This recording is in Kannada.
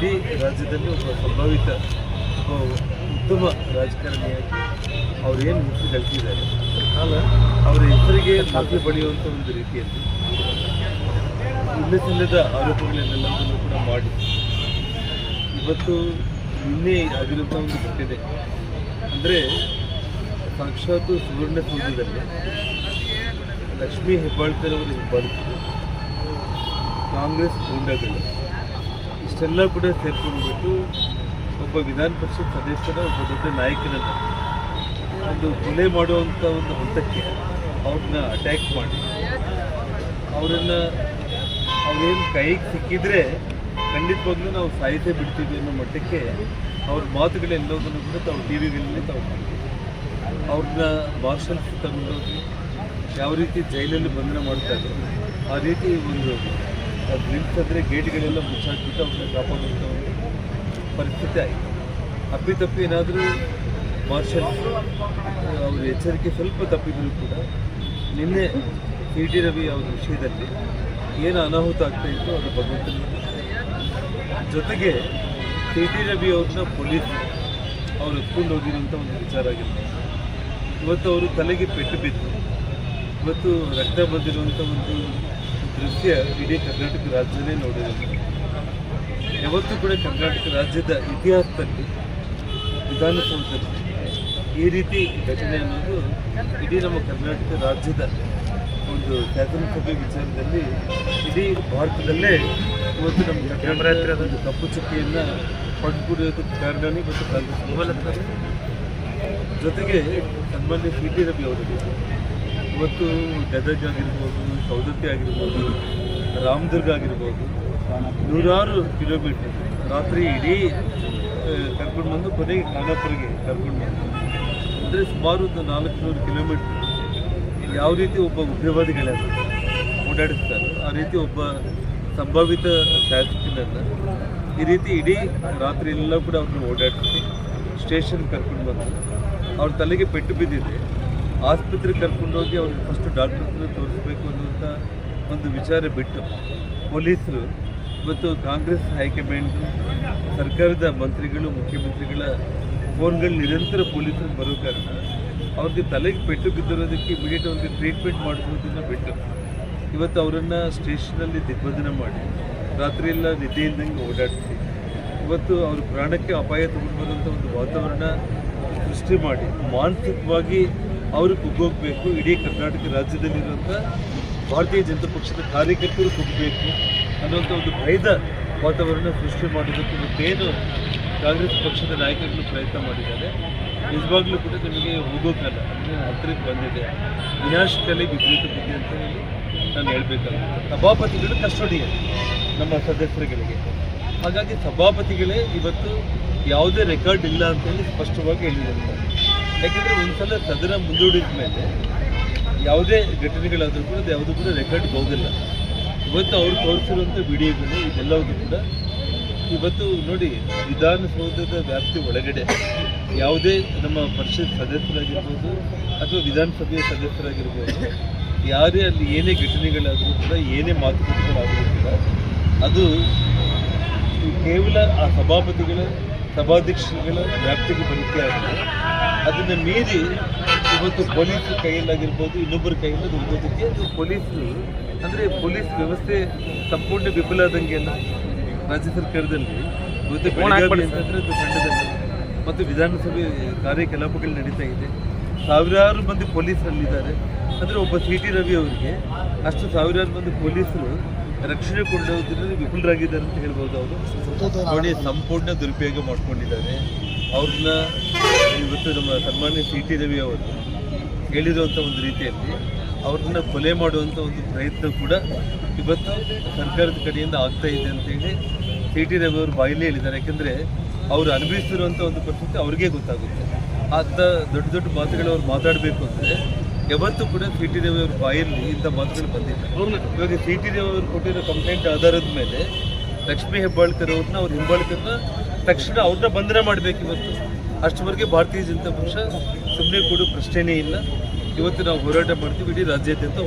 ಸಂಭಾವಿತ, ಒಬ್ಬ ಉತ್ತಮ ರಾಜಕಾರಣಿಯಾಗಿ ಅವ್ರು ಏನು ಮುಖ್ಯ ಕಲಿತಿದ್ದಾರೆ ಕಾಲ ಅವರ ಹೆಸರಿಗೆ ನಕಲಿ ಪಡೆಯುವಂಥ ಒಂದು ರೀತಿಯಲ್ಲಿ ಇಲ್ಲಸಲ್ಲದ ಆರೋಪಗಳನ್ನೆಲ್ಲವನ್ನು ಕೂಡ ಮಾಡಿ. ಇವತ್ತು ನಿನ್ನೆ ಆಗಿರುವಂಥ ಒಂದು ಘಟನೆ, ಅಂದರೆ ಸಾಕ್ಷಾತ್ ಸುವರ್ಣಸೌಧದಲ್ಲಿ ಲಕ್ಷ್ಮೀ ಹೆಬ್ಬಾಳ್ಕರ್ ಅವರು ಹೆಬ್ಬಾಳ್ಕರು, ಕಾಂಗ್ರೆಸ್ ಗೂಂಡಗಳು ಇಷ್ಟೆಲ್ಲ ಕೂಡ ಸೇರ್ಕೊಂಡ್ಬಿಟ್ಟು ಒಬ್ಬ ವಿಧಾನ ಪರಿಷತ್ ಸದಸ್ಯರ, ಒಬ್ಬ ದೊಡ್ಡ ನಾಯಕನನ್ನು ಒಂದು ಕೊಲೆ ಮಾಡುವಂಥ ಒಂದು ಹಂತಕ್ಕೆ ಅವ್ರನ್ನ ಅಟ್ಯಾಕ್ ಮಾಡಿ. ಅವರನ್ನು ಅವ್ರೇನು ಕೈಗೆ ಸಿಕ್ಕಿದ್ರೆ ಖಂಡಿತವಾಗ್ಲೂ ನಾವು ಸಾಹಿತ್ಯ ಬಿಡ್ತೀವಿ ಅನ್ನೋ ಮಟ್ಟಕ್ಕೆ ಅವ್ರ ಮಾತುಗಳೆಲ್ಲದನ್ನು ಕೂಡ ತಾವು ಟಿ ವಿಗಳಲ್ಲಿ ತಾವು ಅವ್ರನ್ನ ಮಾರ್ಷಲ್ಸ್ ತಗೊಂಡೋಗಿ ಯಾವ ರೀತಿ ಜೈಲಲ್ಲಿ ಬಂಧನ ಮಾಡ್ತಾ ಇದ್ರು, ಆ ರೀತಿ ಒಂದು ಗ್ಲಿಮ್ಸ್ ಅಂದರೆ ಗೇಟ್ಗಳೆಲ್ಲ ಮುಚ್ಚಾಕ್ಬಿಟ್ಟು ಅವ್ರನ್ನ ಕಾಪಾಡುವಂಥ ಒಂದು ಪರಿಸ್ಥಿತಿ ಆಯಿತು. ಅಪ್ಪಿತಪ್ಪಿ ಏನಾದರೂ ಮಾರ್ಷಲ್ ಅವ್ರ ಎಚ್ಚರಿಕೆ ಸ್ವಲ್ಪ ತಪ್ಪಿದರೂ ಕೂಡ ನಿನ್ನೆ ಸಿ ಟಿ ರವಿ ಅವರ ವಿಷಯದಲ್ಲಿ ಏನು ಅನಾಹುತ ಆಗ್ತಾ ಇತ್ತು ಅದು ಭಗವಂತನ ಜೊತೆಗೆ ಸಿ ಟಿ ರವಿ ಅವ್ರನ್ನ ಪೊಲೀಸ್ ಅವ್ರು ಎತ್ಕೊಂಡು ಹೋಗಿರುವಂಥ ಒಂದು ವಿಚಾರ ಆಗಿತ್ತು. ಇವತ್ತು ಅವರು ತಲೆಗೆ ಪೆಟ್ಟು ಬಿದ್ದು, ಇವತ್ತು ರಕ್ತ ಬಂದಿರುವಂಥ ಒಂದು ದೃಶ್ಯ ಇಡೀ ಕರ್ನಾಟಕ ರಾಜ್ಯನೇ ನೋಡಿರೋದು. ಯಾವತ್ತೂ ಕೂಡ ಕರ್ನಾಟಕ ರಾಜ್ಯದ ಇತಿಹಾಸದಲ್ಲಿ ವಿಧಾನಸೌಧದಲ್ಲಿ ಈ ರೀತಿ ಘಟನೆ ಅನ್ನೋದು ಇಡೀ ನಮ್ಮ ಕರ್ನಾಟಕ ರಾಜ್ಯದ ಒಂದು ಶಾಸನಸಭೆ ವಿಚಾರದಲ್ಲಿ ಇಡೀ ಭಾರತದಲ್ಲೇ ಇವತ್ತು ನಮ್ಮ ಕರ್ನಾಟಕ ಒಂದು ಕಪ್ಪು ಚುಕ್ಕಿಯನ್ನು ಪಡ್ಕೊಂಡಿರೋದಕ್ಕೆ ಕಾರಣನೇ ಮತ್ತು ಕಾಂಗ್ರೆಸ್. ಜೊತೆಗೆ ಸನ್ಮಾನ್ಯ ಸಿ ಟಿ ರವಿ ಅವರಿಗೆ ಇವತ್ತು ಗದಗ ಆಗಿರ್ಬೋದು, ಸೌದತ್ತಿ ಆಗಿರ್ಬೋದು, ರಾಮದುರ್ಗ ಆಗಿರ್ಬೋದು, ನೂರಾರು ಕಿಲೋಮೀಟರ್ ರಾತ್ರಿ ಇಡೀ ಕರ್ಕೊಂಡು ಬಂದು ಕೊನೆಗೆ ಖಾನಾಪುರಿಗೆ ಕರ್ಕೊಂಡು ಬಂದು ಅಂದರೆ ಸುಮಾರು ಒಂದು ನಾಲ್ಕುನೂರು ಕಿಲೋಮೀಟ್ರ್ ಯಾವ ರೀತಿ ಒಬ್ಬ ಉಗ್ರವಾದಿಗಳನ್ನು ಓಡಾಡಿಸ್ತಾರೆ, ಆ ರೀತಿ ಒಬ್ಬ ಸಂಭಾವಿತ ಶಾಸಕನನ್ನು ಈ ರೀತಿ ಇಡೀ ರಾತ್ರಿ ಎಲ್ಲ ಕೂಡ ಅವ್ರನ್ನ ಓಡಾಡಿಸಿ ಸ್ಟೇಷನ್ ಕರ್ಕೊಂಡು ಬಂದು ಅವ್ರ ತಲೆಗೆ ಪೆಟ್ಟು ಬಿದ್ದಿದೆ. ಆಸ್ಪತ್ರೆಗೆ ಕರ್ಕೊಂಡೋಗಿ ಅವ್ರಿಗೆ ಫಸ್ಟ್ ಡಾಕ್ಟರ್ ಹತ್ರ ತೋರಿಸ್ಬೇಕು ಅನ್ನುವಂಥ ಒಂದು ವಿಚಾರ ಬಿಟ್ಟು ಪೊಲೀಸರು ಇವತ್ತು ಕಾಂಗ್ರೆಸ್ ಹೈಕಮಾಂಡ್ ಸರ್ಕಾರದ ಮಂತ್ರಿಗಳು, ಮುಖ್ಯಮಂತ್ರಿಗಳ ಫೋನ್ಗಳು ನಿರಂತರ ಪೊಲೀಸರು ಬರೋ ಕಾರಣ ಅವ್ರಿಗೆ ತಲೆಗೆ ಪೆಟ್ಟು ಬಿದ್ದಿರೋದಕ್ಕೆ ಇಮಿಡಿಯೇಟ್ ಅವ್ರಿಗೆ ಟ್ರೀಟ್ಮೆಂಟ್ ಮಾಡಿಸೋದನ್ನು ಬಿಟ್ಟು ಇವತ್ತು ಅವರನ್ನು ಸ್ಟೇಷನಲ್ಲಿ ದಿಗ್ಬಂಧನ ಮಾಡಿ ರಾತ್ರಿಯೆಲ್ಲ ನಿದ್ದೆ ಇಲ್ದಂಗೆ ಓಡಾಡಿಸಿ ಇವತ್ತು ಅವ್ರ ಪ್ರಾಣಕ್ಕೆ ಅಪಾಯ ತಗೊಂಡು ಬರುವಂಥ ಒಂದು ವಾತಾವರಣ ಸೃಷ್ಟಿ ಮಾಡಿ ಮಾನಸಿಕವಾಗಿ ಅವರು ಕುಗ್ಗೋಗ್ಬೇಕು. ಇಡೀ ಕರ್ನಾಟಕ ರಾಜ್ಯದಲ್ಲಿರುವಂಥ ಭಾರತೀಯ ಜನತಾ ಪಕ್ಷದ ಕಾರ್ಯಕರ್ತರು ಕುಗ್ಗಬೇಕು ಅನ್ನುವಂಥ ಒಂದು ಭಯದ ವಾತಾವರಣ ಸೃಷ್ಟಿ ಮಾಡೋದಕ್ಕೆ ಮತ್ತೇನು ಕಾಂಗ್ರೆಸ್ ಪಕ್ಷದ ನಾಯಕರುಗಳು ಪ್ರಯತ್ನ ಮಾಡಿದ್ದಾರೆ. ನಿಜವಾಗ್ಲೂ ಕೂಡ ನಿಮಗೆ ಹೋಗೋಕ್ಕಲ್ಲ ಅಂದರೆ ಹತ್ತಿರಕ್ಕೆ ಬಂದಿದೆ. ವಿನಾಶದಲ್ಲಿ ವಿಪರೀತ ಬಿದ್ದಿದೆ ಅಂತ ಹೇಳಿ ನಾನು ಹೇಳಬೇಕಲ್ಲ ಸಭಾಪತಿಗಳು ಕಸ್ಟೋಡಿಯನ್ ನಮ್ಮ ಸದಸ್ಯರುಗಳಿಗೆ. ಹಾಗಾಗಿ ಸಭಾಪತಿಗಳೇ ಇವತ್ತು ಯಾವುದೇ ರೆಕಾರ್ಡ್ ಇಲ್ಲ ಅಂತೇಳಿ ಸ್ಪಷ್ಟವಾಗಿ ಹೇಳಿದ್ದಾರೆ. ಯಾಕೆಂದರೆ ಒಂದ್ಸಲ ಸದನ ಮುಂದೂಡಿದ ಮೇಲೆ ಯಾವುದೇ ಘಟನೆಗಳಾದರೂ ಕೂಡ ಅದು ಯಾವುದೂ ಕೂಡ ರೆಕಾರ್ಡ್ ಹೋಗಿಲ್ಲ. ಇವತ್ತು ಅವ್ರು ತೋರಿಸಿರುವಂಥ ವಿಡಿಯೋಗಳು ಇದೆಲ್ಲವೂ ಕೂಡ ಇವತ್ತು ನೋಡಿ ವಿಧಾನಸೌಧದ ವ್ಯಾಪ್ತಿ ಒಳಗಡೆ ಯಾವುದೇ ನಮ್ಮ ಪರಿಷತ್ ಸದಸ್ಯರಾಗಿರ್ಬೋದು ಅಥವಾ ವಿಧಾನಸಭೆಯ ಸದಸ್ಯರಾಗಿರ್ಬೋದು ಯಾರೇ ಅಲ್ಲಿ ಏನೇ ಘಟನೆಗಳಾದರೂ ಕೂಡ ಏನೇ ಮಾತುಕತೆಗಳಾದರೂ ಕೂಡ ಅದು ಕೇವಲ ಆ ಸಭಾಪತಿಗಳ ಸಭಾಧ್ಯಕ್ಷಗಳ ವ್ಯಾಪ್ತಿಗೆ ಬರುತ್ತೆ ಆದರೆ ಅದನ್ನು ಮೀರಿ ಇವತ್ತು ಪೊಲೀಸ್ ಕೈಯಲ್ಲಾಗಿರ್ಬೋದು ಇನ್ನೊಬ್ಬರ ಕೈಯಲ್ಲಿ ಅದು ಹೋಗೋದಕ್ಕೆ ಅದು ಪೊಲೀಸರು ಅಂದರೆ ಪೊಲೀಸ್ ವ್ಯವಸ್ಥೆ ಸಂಪೂರ್ಣ ವಿಫಲ ಆದಂಗೆ ಅಲ್ಲ? ರಾಜ್ಯ ಸರ್ಕಾರದಲ್ಲಿ. ಇವತ್ತು ಕಂಡದಲ್ಲಿ ಮತ್ತು ವಿಧಾನಸಭೆ ಕಾರ್ಯಕಲಾಪಗಳು ನಡೀತಾ ಇದೆ. ಸಾವಿರಾರು ಮಂದಿ ಪೊಲೀಸರಲ್ಲಿದ್ದಾರೆ ಅಂದರೆ ಒಬ್ಬ ಸಿ ಟಿ ರವಿ ಅವರಿಗೆ ಅಷ್ಟು ಸಾವಿರಾರು ಮಂದಿ ಪೊಲೀಸರು ರಕ್ಷಣೆ ಕೊಡೋದ್ರಲ್ಲಿ ವಿಫುಲರಾಗಿದ್ದಾರೆ ಅಂತ ಹೇಳ್ಬೋದು ಅವರು. ನೋಡಿ ಸಂಪೂರ್ಣ ದುರುಪಯೋಗ ಮಾಡ್ಕೊಂಡಿದ್ದಾರೆ. ಅವ್ರನ್ನ ಇವತ್ತು ನಮ್ಮ ಸನ್ಮಾನ್ಯ ಸಿ. ಟಿ. ರವಿ ಅವರು ಹೇಳಿರುವಂಥ ಒಂದು ರೀತಿಯಲ್ಲಿ ಅವ್ರನ್ನ ಕೊಲೆ ಮಾಡುವಂಥ ಒಂದು ಪ್ರಯತ್ನ ಕೂಡ ಇವತ್ತು ಸರ್ಕಾರದ ಕಡೆಯಿಂದ ಆಗ್ತಾ ಇದೆ ಅಂತೇಳಿ ಸಿ. ಟಿ. ರವಿ ಅವರು ಬಾಯಲ್ಲಿ ಹೇಳಿದ್ದಾರೆ. ಯಾಕೆಂದರೆ ಅವರು ಅನುಭವಿಸ್ತಿರುವಂಥ ಒಂದು ಪರಿಸ್ಥಿತಿ ಅವ್ರಿಗೆ ಗೊತ್ತಾಗುತ್ತೆ. ಅಂತ ದೊಡ್ಡ ದೊಡ್ಡ ಮಾತುಗಳು ಅವ್ರು ಮಾತಾಡಬೇಕು ಅಂದರೆ ಯಾವತ್ತೂ ಕೂಡ ಸಿ. ಟಿ. ರವಿ ಅವ್ರ ಬಾಯಲ್ಲಿ ಇಂಥ ಮಾತುಗಳು ಬಂದಿಲ್ಲ. ಇವಾಗ ಸಿ. ಟಿ. ರವಿ ಅವರು ಕೊಟ್ಟಿರೋ ಕಂಪ್ಲೇಂಟ್ ಆಧಾರದ ಮೇಲೆ ಲಕ್ಷ್ಮೀ ಹೆಬ್ಬಾಳ್ಕರ್ ಅವ್ರನ್ನ ಅವ್ರ ಹೆಬ್ಬಾಳ್ಕರ್ನ ತಕ್ಷಣ ಅವ್ರನ್ನ ಬಂಧನ ಮಾಡಬೇಕು ಇವತ್ತು. ಅಷ್ಟವರೆಗೆ ಭಾರತೀಯ ಜನತಾ ಪಕ್ಷ ಸುಮ್ಮನೆ ಕೂಡ ಪ್ರಶ್ನೆನೇ ಇಲ್ಲ. ಇವತ್ತು ನಾವು ಹೋರಾಟ ಮಾಡ್ತೀವಿ ಇಡೀ ರಾಜ್ಯಾದ್ಯಂತ